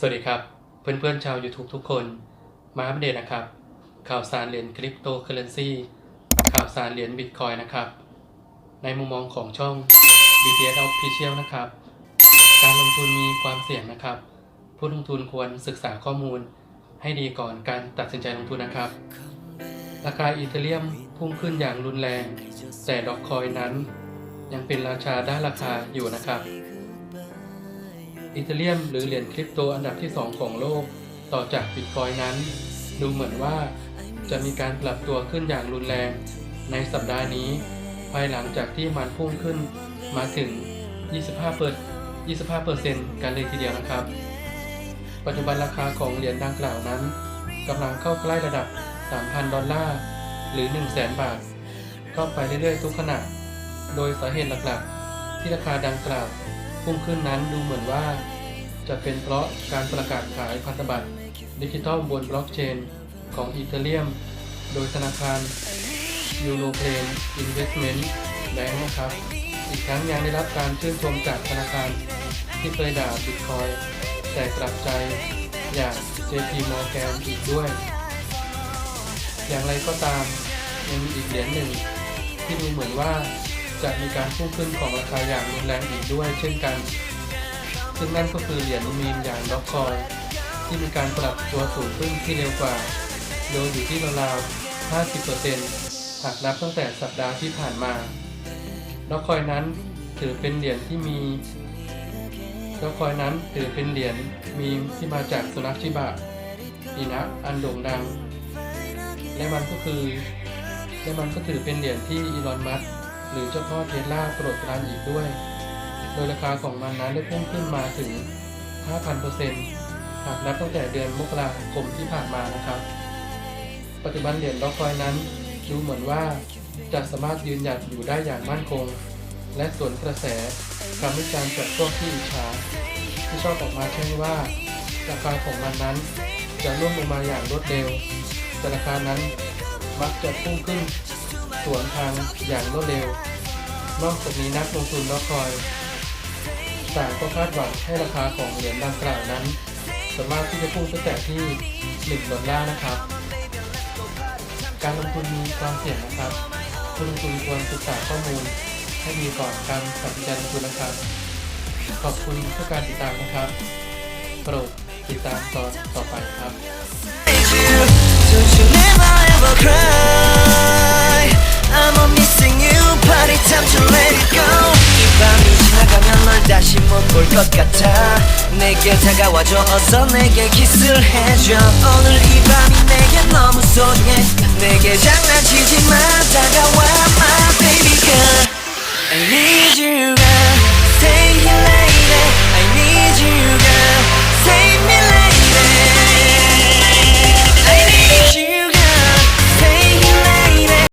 สวัสดีครับ เพื่อนๆชาว YouTube ทุกคน มาอัปเดตนะครับ ข่าวสารเหรียญคริปโตเคอเรนซีข่าวสารเหรียญบิตคอยนะครับ ในมุมมองของช่อง BTS Official นะครับ การลงทุนมีความเสี่ยงนะครับ ผู้ลงทุนควรศึกษาข้อมูลให้ดีก่อนการตัดสินใจลงทุนนะครับ ราคาอีเธเรียมพุ่งขึ้นอย่างรุนแรง แต่ดอกคอยนั้น ยังเป็นราชาด้านราคาอยู่นะครับ อีเธเรียมหรือเหรียญคริปโตอันดับที่ 2 ของโลก ต่อจากบิตคอยนั้น ดูเหมือนว่าจะมีการปรับตัวขึ้นอย่างรุนแรง ในสัปดาห์นี้ ภายหลังจากที่มันพุ่งขึ้นมาถึง 25เปิด25เปอร์เซ็นต์กันเลยทีเดียวนะครับ ปัจจุบันราคาของเหรียญดังกล่าวนั้นกำลังเข้าใกล้ระดับ 3,000 ดอลลาร์หรือ 100,000บาท เข้าไปเรื่อยๆ ทุกขณะ โดยสาเหตุหลักๆ ที่ราคาดังกล่าว พุ่งขึ้นนั้นดูเหมือนว่า จะเป็นเพราะการประกาศขายพันธบัตรดิจิทัลบนบล็อกเชน ของอีเธเรียม โดยธนาคาร European Investment Bank นะครับ อีกทั้งยังได้รับการชื่นชมจากธนาคาร ที่เคยด่าบิตคอยแต่กลับใจอย่าง JP Morgan อีกด้วย อย่างไรก็ตามยังมีอีกเหรียญหนึ่ง ที่ดูเหมือนว่า จะมีการพุ่งขึ้นของราคาอย่างรุนแรงอีกด้วย เช่นกัน ซึ่งนั่นก็คือเหรียญมีมอย่างด็อกคอยที่มีการปรับตัวสูงขึ้นที่เร็วกว่า โดยอยู่ที่ราวๆ 50%หากนับตั้งแต่สัปดาห์ที่ผ่านมาด็อกคอยนั้นถือเป็นเหรียญที่มีด็อกคอยนั้นถือเป็นเหรียญมีมที่มาจากสุนัขชิบะอินะอันโด่งดัง และมันก็คือและมันก็ถือเป็นเหรียญที่อีลอน มัสก์ หรือเจ้าพ่อเทสลาโปรดปรานอีกด้วย โดยราคาของมันนั้นได้พุ่งขึ้นมาถึง 5,000%หากนับตั้งแต่เดือนมกราคมที่ผ่านมานะครับ ปัจจุบันเหรียญด็อกคอยนั้นดูเหมือนว่าจะสามารถยืนหยัดอยู่ได้อย่างมั่นคง และส่วนกระแสคำวิจารณ์จากพวกที่อิจฉาที่ชอบออกมาแช่งว่า ราคาของมันนั้นจะร่วงลงมาอย่างรวดเร็วแต่ราคานั้นมักจะพุ่งขึ้น สวนทางอย่างรวดเร็ว นอกจากนี้นักลงทุนด็อคอยต่างก็คาดหวังให้ราคาของเหรียญดังกล่าวนั้น สามารถที่จะพุ่งไปแตะที่1ดอลลาร์นะครับ การลงทุนมีความเสี่ยงนะครับผู้ลงทุนควรศึกษาข้อมูลให้ดีก่อนการตัดสินใจลงทุนนะครับ ขอบคุณทุกการติดตามนะครับโปรดติดตามตอนต่อไปครับ 것 같아. 내게 다가와줘. 어서 내게 키스를 해줘. 오늘 이 밤이 내게 너무 소중해. 내게 장난치지 마. 다가와 my baby girl. I need you